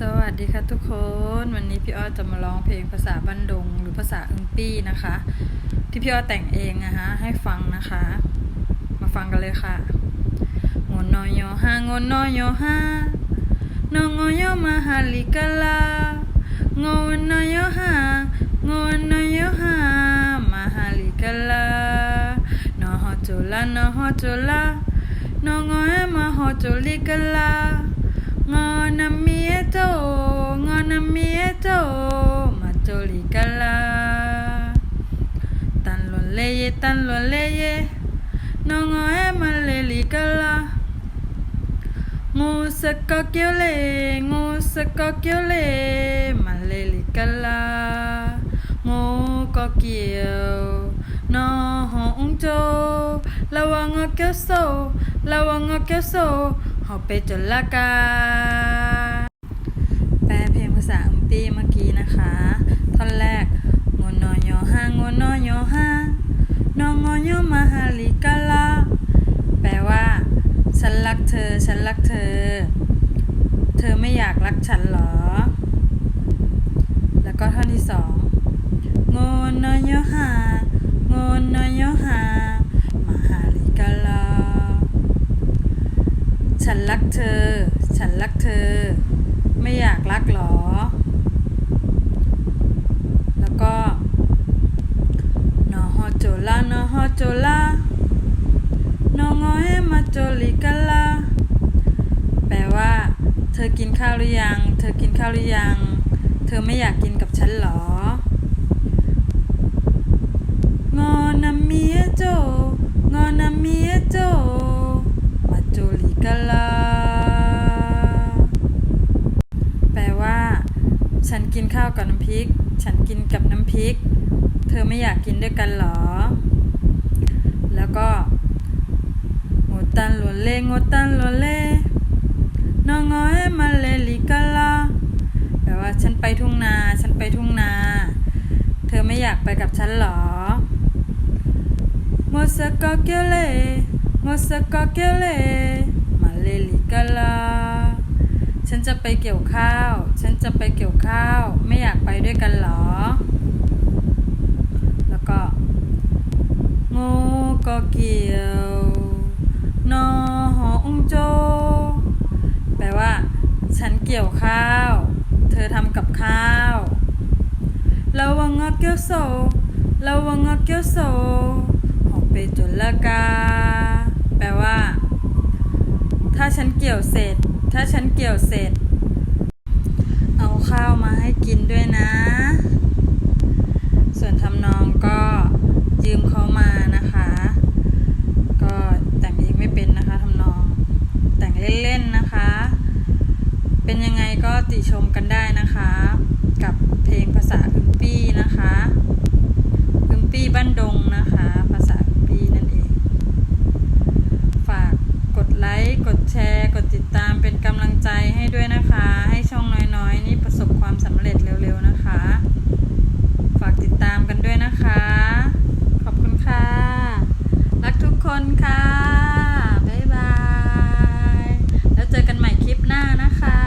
สวัสดีค่ะทุกคนวันนี้พี่อ้อจะมาร้องเพลงภาษาบันดง หรือภาษาอึงปี้นะคะ ที่พี่อ้อแต่งเองนะคะให้ฟังนะคะ มาฟังกันเลยค่ะงนนอยฮางนนอยฮานงอยมาฮาลิกาลางนนอยฮางนนอยฮามาฮาลิกาลานอฮอจุลานอฮอจุลานงอยมาฮอจุลิกาลา leye tan lo leye nongo e maleli kala ngu sa ko kyo le ngu sa ko kyo le maleli kala ngu ko kyo no hong cho lawang kyo so lawang kyo so หอบไปจนละกาแปลเพลงภาษาอังกฤษเมื่อกี้นะคะ ท่อนแรกานองอยมาฮาลิกาลาแปลว่า ฉันรักเธอ ฉันรักเธอ เธอไม่อยากรักฉันหรอ แล้วก็ท่อนที่สองงนนยอห้างนนยอห้ามาฮาลิกาลาฉันรักเธอ ฉันรักเธอ ไม่อยากรักหรอ แล้วก็นอฮอโจลานอฮอโจลานองอเฮมาโจลิกาลา แปลว่า เธ อกินข้าวหรือยัง เธอกินข้าวหรือยัง เธอไม่อยากกินกับฉันหรอ งอนามีเอโจ งอนามีเอโจมาโจลิกาลา แปลว่า ฉันกินข้าวกับน้ำพริก ฉันกินกับน้ำพริก เธอไม่อยากกินด้วยกันหรอ แล้วก็โงตันโลเลโงตันโลเล ฉันไปทุ่งนา ฉันไปทุ่งนา เธอไม่อยากไปกับฉันหรอโมสกอเกเลโมสกอเกเลมาเลลิกาลา ฉันจะไปเกี่ยวข้าว ฉันจะไปเกี่ยวข้าว ไม่อยากไปด้วยกันหรอ แล้วก็โงก็เกี่ยวนอหอองโจ แปลว่า ฉันเกี่ยวข้าว เธอทำกับข้าวระวังงอเกียวโซระวังงอเกียวโซหอไปจนละกา แปลว่า ถ้าฉันเกี่ยวเสร็จ ถ้าฉันเกี่ยวเสร็จ เอาข้าวมาให้กินด้วยนะ ส่วนทำนองก็ยืมเขามานะคะ ก็แต่งเองไม่เป็นนะคะทำนอง แต่งเล่นๆนะคะ เป็นยังไง ก็ติชมกันได้นะคะ กับเพลงภาษาอึมปี้นะคะอึมปี้บ้านดงนะคะ ภาษาอึมปี้นั่นเอง ฝากกดไลค์ กดแชร์ กดติดตามเป็นกำลังใจให้ด้วยนะคะ ให้ช่องน้อยๆ นี่ประสบความสำเร็จเร็วๆนะคะ ฝากติดตามกันด้วยนะคะ ขอบคุณค่ะ รักทุกคนค่ะ บ๊ายบาย แล้วเจอกันใหม่คลิปหน้านะคะ